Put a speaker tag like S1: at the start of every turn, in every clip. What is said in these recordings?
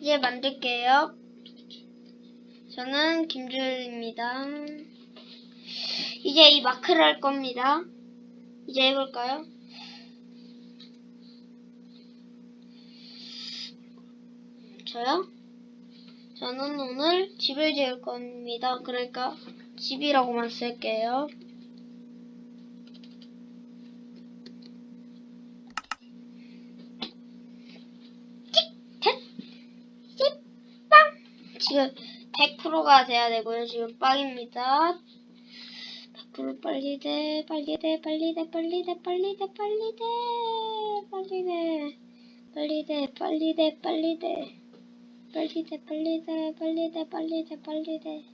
S1: 이제 만들게요. 저는 김주일입니다. 이제 이 마크를 할 겁니다. 이제 해볼까요? 저요? 저는 오늘 집을 지을 겁니다. 그러니까 집이라고만 쓸게요. 지금 100%가 돼야 되고요. 지금 빵입니다. 100% 빨리 돼, 빨리 돼, 빨리 돼, 빨리 돼, 빨리 돼, 빨리 돼, 빨리 돼, 빨리 돼, 빨리 돼, 빨리 돼. 빨리 돼, 빨리 돼, 빨리 돼, 빨리 돼, 빨리 돼.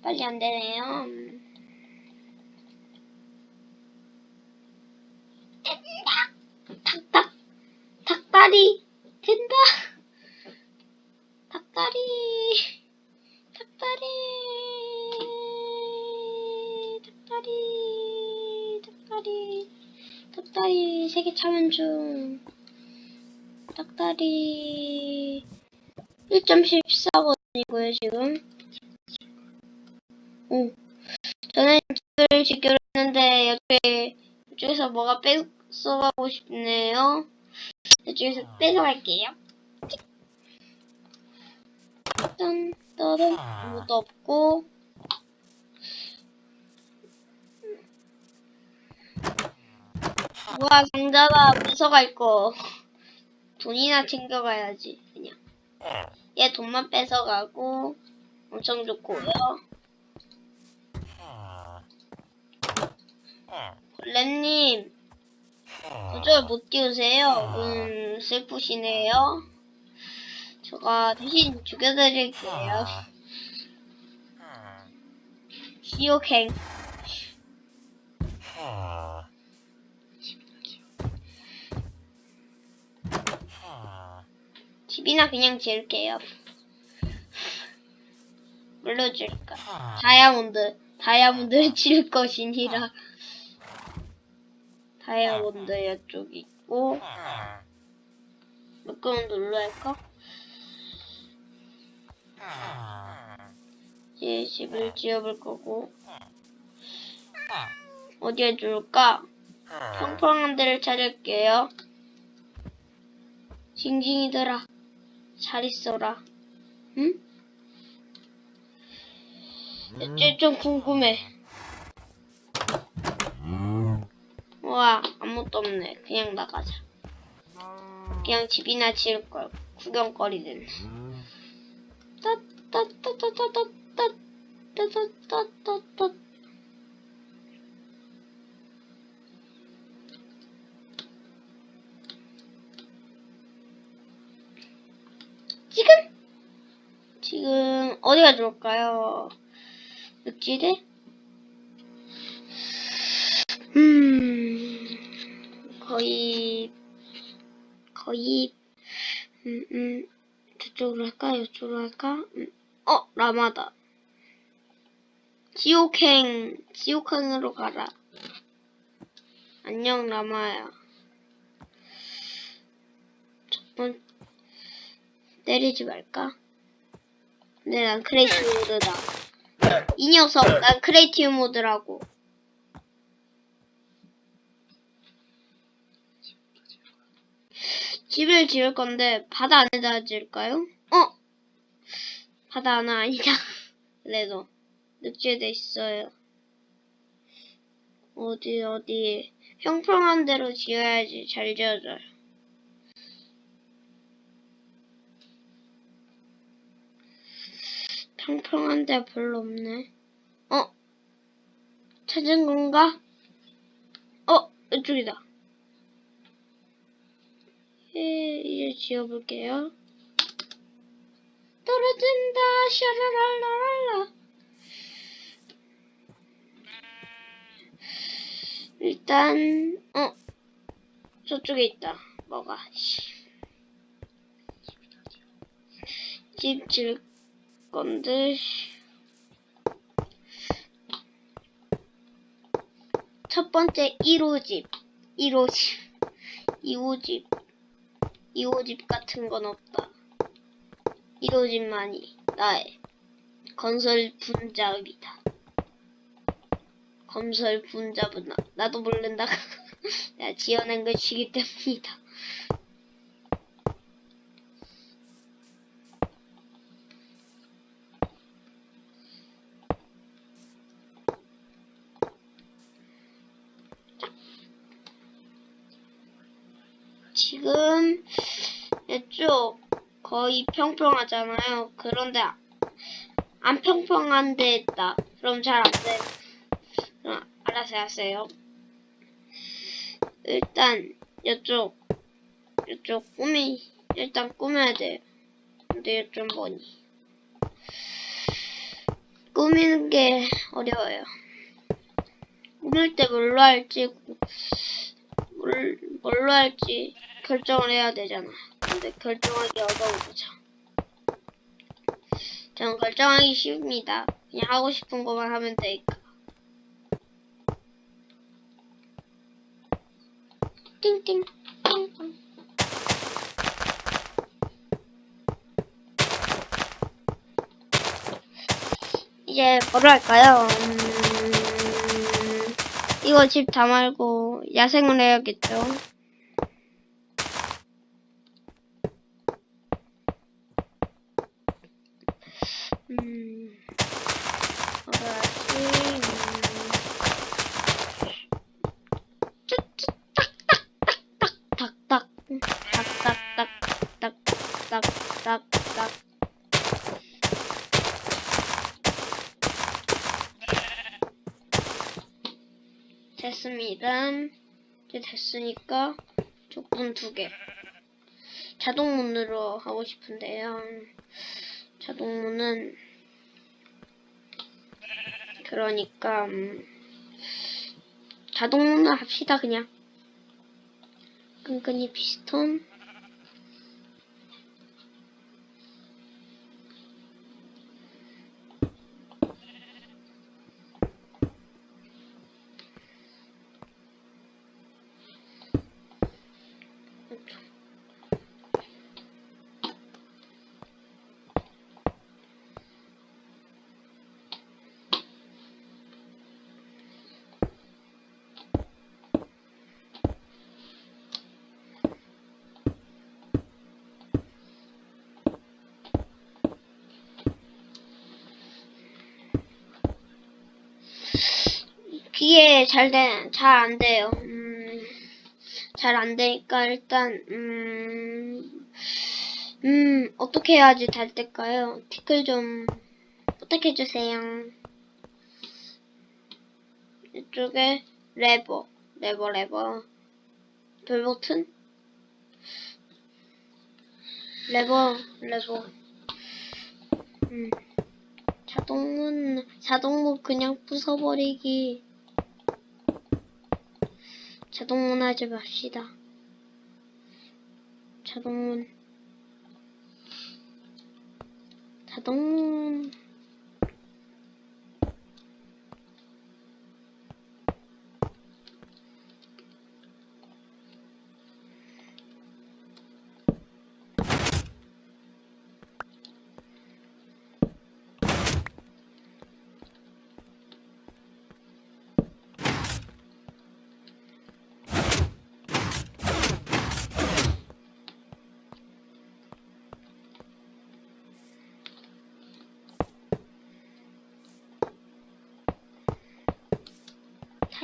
S1: 빨리 안 되네요. 된다! 닭닭! 닭다리! 된다! 세개 차면 중. 닭다리 1.14번이고요 지금. 오. 저는 집을 짓기로 했는데 옆에 이쪽에서 뭐가 뺏어가고 싶네요. 이쪽에서 뺏어갈게요. 짠. 떠든 아무도 없고 와 상자가 뺏어갈 거 돈이나 챙겨가야지 그냥. 얘 돈만 뺏어가고 엄청 좋고요. 골렘님 도저히 못 띄우세요? 음 슬프시네요. 제가 대신 죽여드릴게요. 시오행 집이나 그냥 지을게요. 뭘로 지을까 다이아몬드 다이아몬드를 지을 것이니라. 다이아몬드 이쪽 있고 몇 개만 눌러 할까? 이제 집을 지어볼 거고. 어디에 줄까? 평평한 데를 찾을게요. 징징이들아 잘 있어라 응? 이제 좀 궁금해 와 아무것도 없네 그냥 나가자 그냥 집이나 지을 걸 구경거리는 따따따따따따따따따따따 지금 지금 어디가 좋을까요? 늑지대? 음 거의 거의 음, 음 저쪽으로 할까 이쪽으로 할까 음, 어 라마다 지옥행 지옥행으로 가라 안녕 라마야 첫 번 때리지 말까? 근데 난 크레이티브 모드다. 이 녀석, 난 크레이티브 모드라고. 집을 지을 건데 바다 안에다 지을까요? 어? 바다 안은 아니다. 그래도 늑지돼 있어요. 어디 어디 평평한 데로 지어야지 잘 지어져요. 평평한 데 별로 없네. 어? 찾은 건가? 어? 이쪽이다. 예, 이제 지어볼게요. 떨어진다, 샤라랄라랄라. 일단, 어? 저쪽에 있다. 뭐가, 씨. 집 지을 건데 첫 번째 1호 집, 1호 집, 2호 집, 2호집 같은 건 없다. 1호집만이 나의 건설 분자이다. 건설 분자분 나, 나도 모른다. 내가 지어낸 것이기 때문이다. 거의 평평하잖아요. 그런데 안 평평한 데 있다. 그럼 잘 안 돼. 그럼 알아서 하세요. 일단 이쪽 이쪽 꾸미 일단 꾸며야 돼요. 근데 이쪽 뭐니? 꾸미는 게 어려워요. 꾸밀 때 뭘로 할지 뭘, 뭘로 할지 결정을 해야 되잖아. 근데 결정하기 어려운 거죠. 저는 결정하기 쉽습니다. 그냥 하고 싶은 것만 하면 되니까. 띵띵 띵띵 이제 뭐로 할까요? 음, 이거 집 다 말고 야생을 해야겠죠. 음. 뭐지? 딱딱딱딱딱딱딱 딱딱딱딱딱딱딱 됐습니다. 이제 됐으니까 조금 두 개. 자동문으로 하고 싶은데요. 자동문은 그러니까 음, 자동문을 합시다 그냥. 끈끈이 피스톤. 귀에 잘 돼, 잘안 돼요. 음, 잘 안 되니까 일단, 음, 음, 어떻게 해야지 잘 될까요? 티클 좀 부탁해 주세요. 이쪽에 레버, 레버, 레버. 돌 버튼? 레버, 레버. 음. 자동문, 자동문 그냥 부숴버리기. 자동문 하지 맙시다. 자동문. 자동문.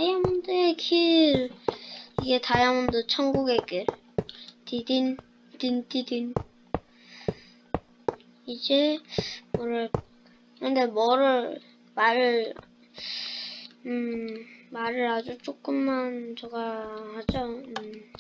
S1: 다이아몬드의 길. 이게 다이아몬드 천국의 길. 디딘, 딘, 디딘. 이제, 뭐를, 근데 뭐를, 말을, 음, 말을 아주 조금만 저가 하죠. 음.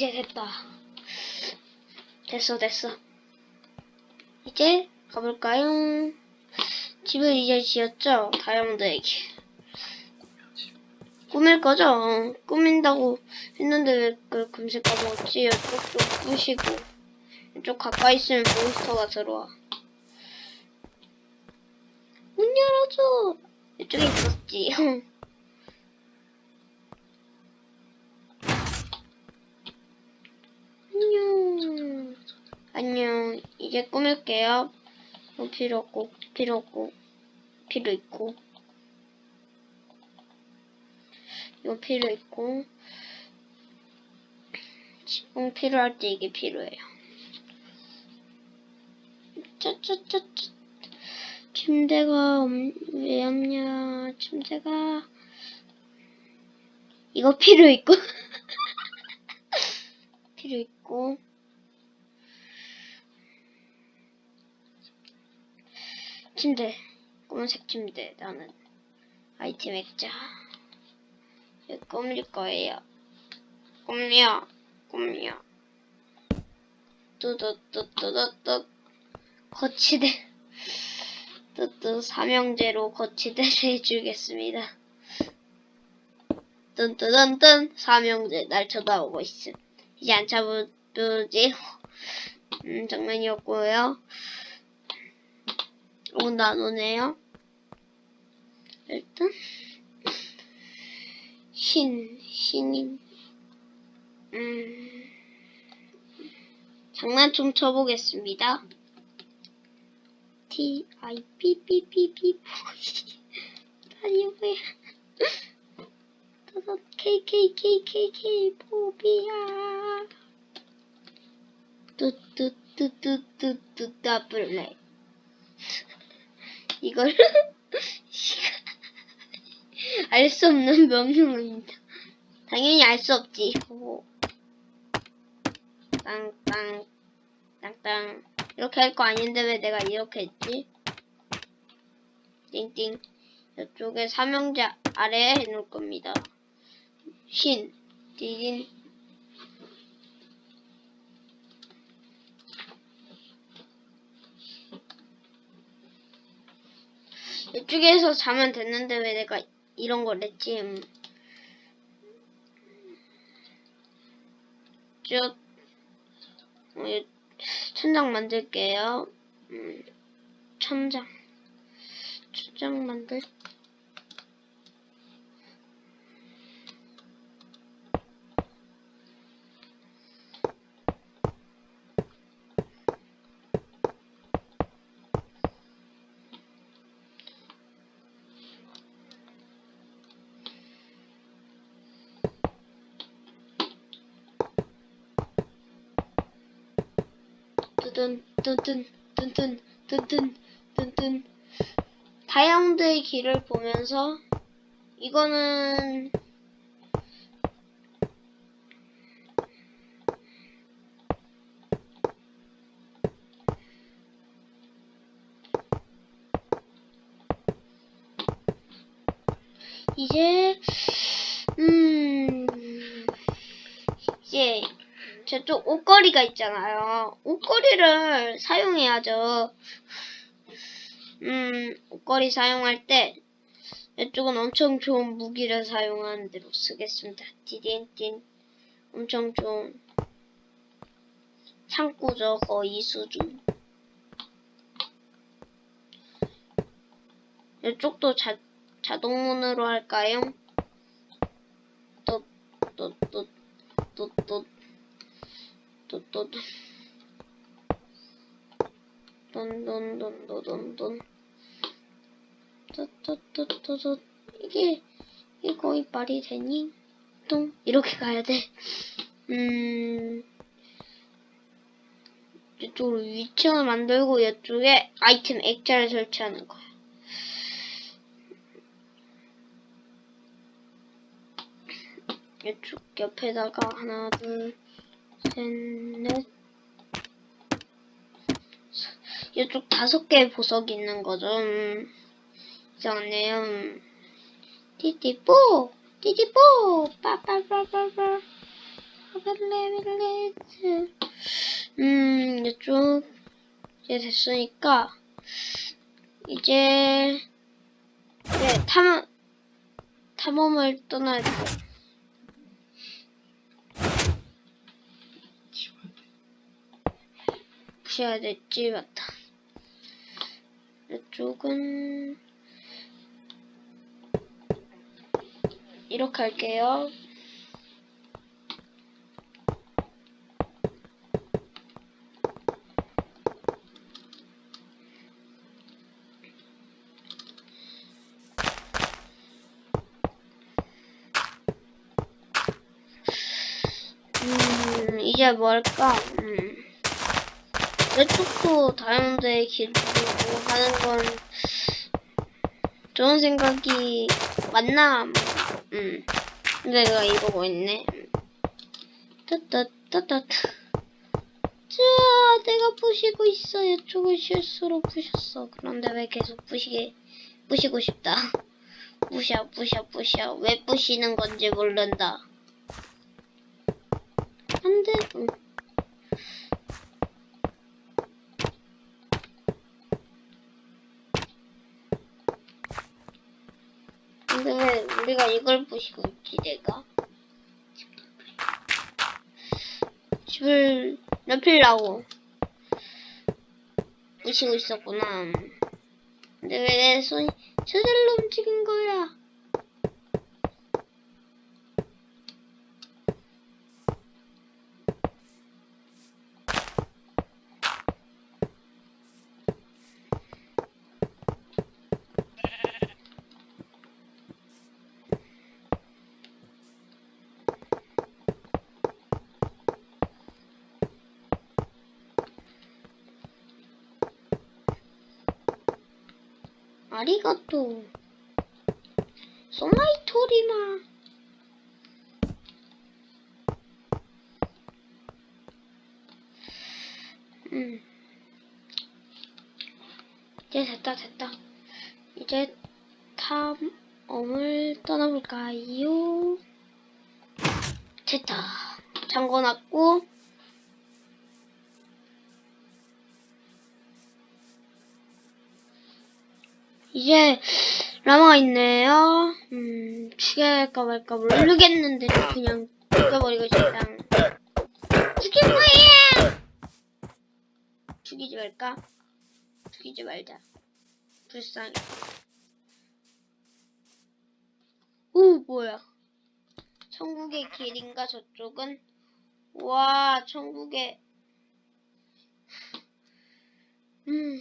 S1: 이제 됐다. 됐어, 됐어. 이제 가볼까요? 집을 이제 지었죠? 다이아몬드에게. 꾸밀 거죠? 어, 꾸민다고 했는데 왜 그 금색 까먹었지? 이쪽 좀 부시고. 이쪽 가까이 있으면 몬스터가 들어와. 문 열어줘. 이쪽에 있었지. 안녕. 안녕. 이제 꾸밀게요. 뭐 필요 없고, 필요 없고, 필요 있고. 이거 필요 있고. 지붕 필요할 때 이게 필요해요. 짜짜짜짜. 침대가 없- 왜 없냐? 침대가 이거 필요 있고 필요 있고 침대 검은색 침대 나는 아이템 액자 꾸밀 거예요. 꾸며 꾸며 뚜뚜뚜뚜뚜뚜 거치대 뚜뚜 삼형제로 거치대를 해주겠습니다. 뚠뚠뚠뚠 삼형제 날 쳐다보고 있음. 이제 안 잡으지. 음 장난이었고요. 오늘 안 오네요. 일단 신 신임 음 장난 좀 쳐보겠습니다. T I P P P P 아니 뭐야? 다섯 K K K K K 포비야. 뚜뚜뚜뚜뚜뚜 더블레. 이걸 알 수 없는 명령입니다. 당연히 알 수 없지. 오. 땅땅 땅땅 이렇게 할 거 아닌데 왜 내가 이렇게 했지? 띵띵 이쪽에 삼형제 아래에 해놓을 겁니다. 신 디딘 이쪽에서 자면 됐는데 왜 내가 이런 걸 했지? 음. 쭉 어, 이 천장 만들게요. 음, 천장. 천장 만들. 뚜든 뚜든 뚜든 뚜든 뚜든 다이아몬드의 길을 보면서 이거는 이제 저쪽 옷걸이가 있잖아요. 옷걸이를 사용해야죠. 음, 옷걸이 사용할 때 이쪽은 엄청 좋은 무기를 사용하는 대로 쓰겠습니다. 디딘딘 엄청 좋은 창고죠. 거의 수준. 이쪽도 자, 자동문으로 할까요? 또, 또, 또, 또, 또. 또또 돈돈돈돈돈돈. 또또또또또. 이게 이게 거의 말이 되니? 똥? 이렇게 가야 돼. 음. 이쪽으로 위층을 만들고 이쪽에 아이템 액자를 설치하는 거야. 이쪽 옆에다가 하나 둘 셋, 넷. 이쪽 다섯 개의 보석이 있는 거죠. 음, 이상하네요. 음. 띠띠뽀! 띠띠뽀! 빠빠빠빠빠. 아벨레벨레트. 음, 이쪽, 이제 됐으니까, 이제, 네, 탐, 탐험을 떠나야 돼요. 부셔야 됐지, 맞다. 이쪽은 이렇게 할게요. 음, 이제 뭐 할까? 음. 이쪽도 다이아몬드에 기르고 하는 건 좋은 생각이 맞나? 음. 근데 내가 이러고 있네. 따따따따따. 자, 내가 부시고 있어. 이쪽을 실수로 부셨어. 그런데 왜 계속 부시게, 부시고 싶다. 부셔, 부셔, 부셔. 왜 부시는 건지 모른다. 안 돼. 응. 근데 왜 우리가 이걸 부시고 있지, 내가? 집을 넓히려고 부시고 있었구나. 근데 왜 내 손이 저절로 움직인 거야? 아리가또. 소나이토리마. 음. 이제 됐다, 됐다. 이제 탐험을 떠나볼까요? 됐다. 잠궈놨고, 이제 라마가 있네요. 음, 죽여야할까 말까 모르겠는데 그냥 죽여버리고 싶다. 죽일 거야! 죽이지 말까? 죽이지 말자. 불쌍해. 오, 뭐야. 천국의 길인가, 저쪽은? 와, 천국의. 음,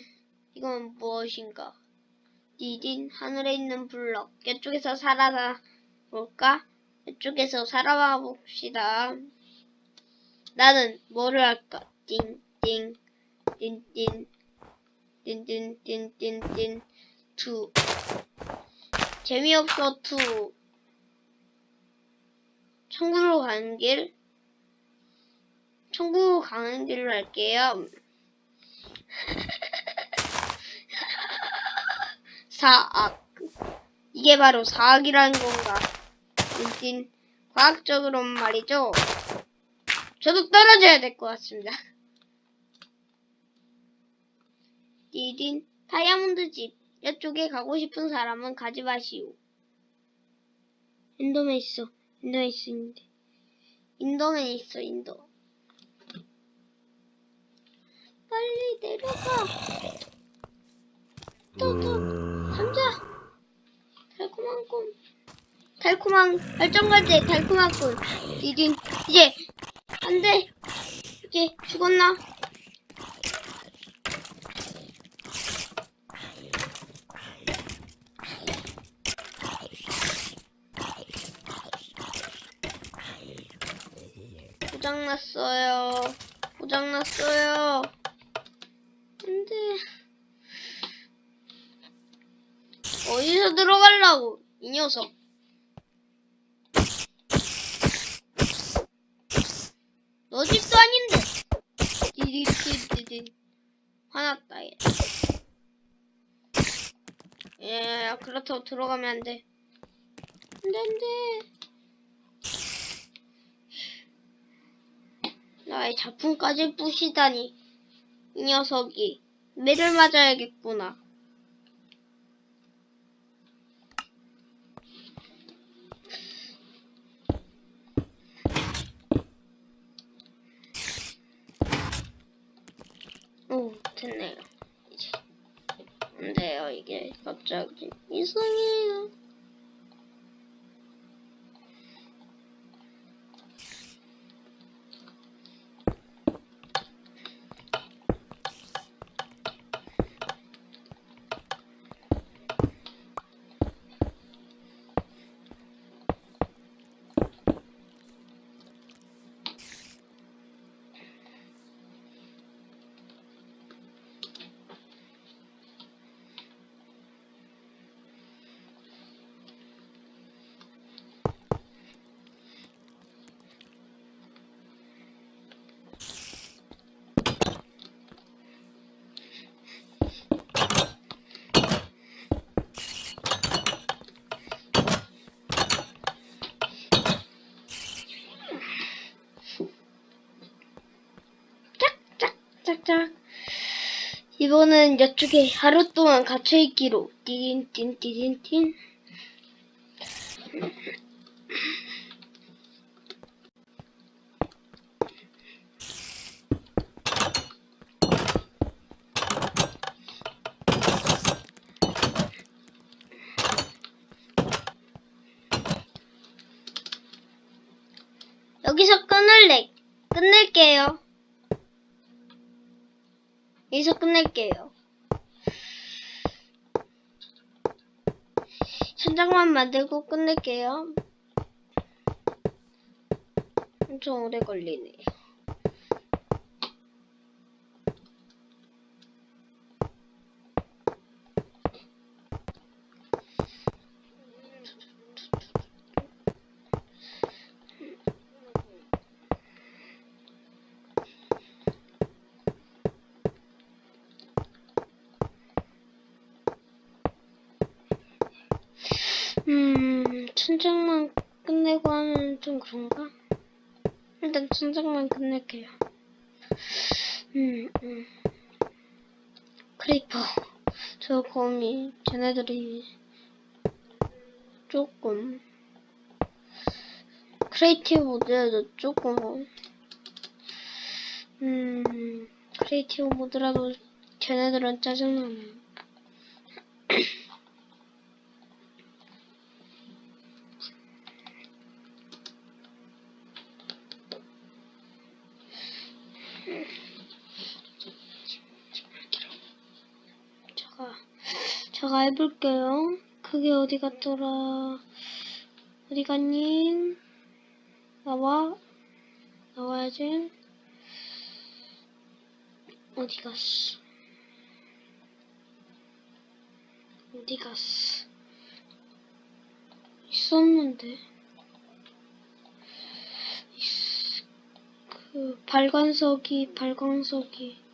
S1: 이건 무엇인가? 디딘 하늘에 있는 블럭 이쪽에서 살아가 볼까? 이쪽에서 살아가 봅시다. 나는 뭐를 할까? 띵띵 띵띵 띵띵띵띵띵 투 재미없어 투 천국으로 가는 길 천국으로 가는 길로 할게요. 사악. 이게 바로 사악이라는 건가? 딘딘, 과학적으로는 말이죠. 저도 떨어져야 될 것 같습니다. 디딘, 다이아몬드 집. 이쪽에 가고 싶은 사람은 가지 마시오. 인도맨 있어. 인도맨 있는데. 인도맨 있어, 인도. 빨리 내려가. 또, 또. 감자. 달콤한 꿈. 달콤한 발전과제 달콤한 꿈. 디딘 이제 안돼. 이제 죽었나? 고장났어요. 고장났어요. 안돼 어디서 들어가려고 이 녀석? 너 집도 아닌데? 디디디디디 화났다 얘. 예 그렇다고 들어가면 안돼. 안돼 안돼. 나의 작품까지 부시다니 이 녀석이. 매를 맞아야겠구나 됐네요. 이제 안 돼요. 이게 갑자기 이상해요. 짝짝짝짝. 이번은 이쪽에 하루 동안 갇혀있기로. 띵띵띵띵띵. 여기서 끊을래. 끝낼게요. 여기서 끝낼게요. 천장만 만들고 끝낼게요. 엄청 오래 걸리네 음, 천장만 끝내고 하면 좀 그런가? 일단 천장만 끝낼게요. 음, 음. 크리퍼. 저 거미, 쟤네들이 조금 크리에이티브 모드에도 조금 음 크리에이티브 모드라도 쟤네들은 짜증나네. 제가 제가 해볼게요. 그게 어디 갔더라? 어디 갔니? 나와 나와야지. 어디 갔어? 어디 갔어? 있었는데. 있- 그 발광석이 발광석이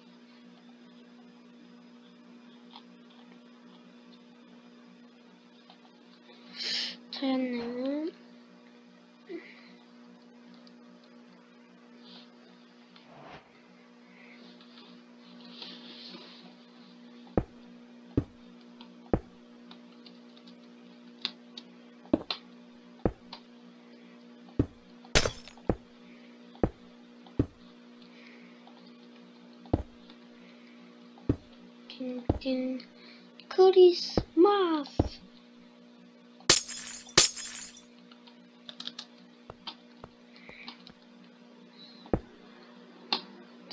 S1: 찾았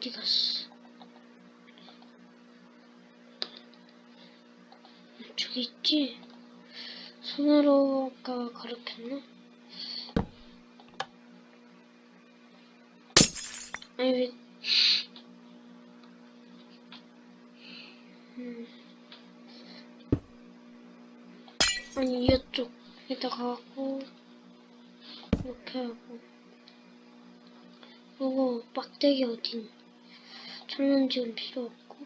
S1: 어디 갔어? 저기 있지? 손으로 아까 가르쳤나? 아니 왜 음. 아니 이쪽에다가 하고 이렇게 하고 요거 막대기 어딘 저는 지금 필요 없고.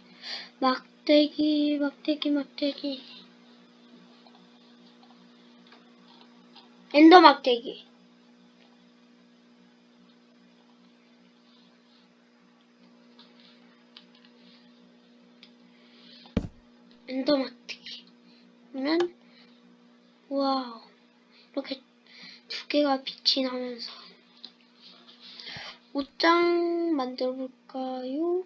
S1: 막대기 막대기 막대기. 엔더 막대기. 엔더 막대기 그러면 와우. 이렇게 두 개가 빛이 나면서 옷장 만들어 볼까요?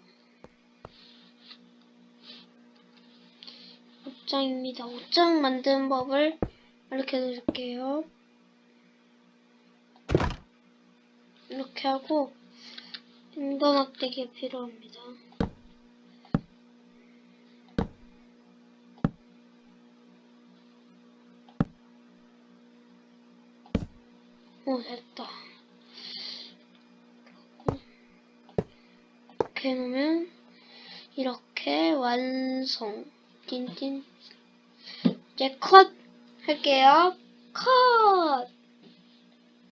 S1: 옷장입니다. 옷장 만드는 법을 알려 드릴게요. 이렇게 하고 인더 막대기 필요합니다. 오 됐다. 이렇게 해놓으면 이렇게 완성. 띵띵. 이제 컷 할게요. 컷.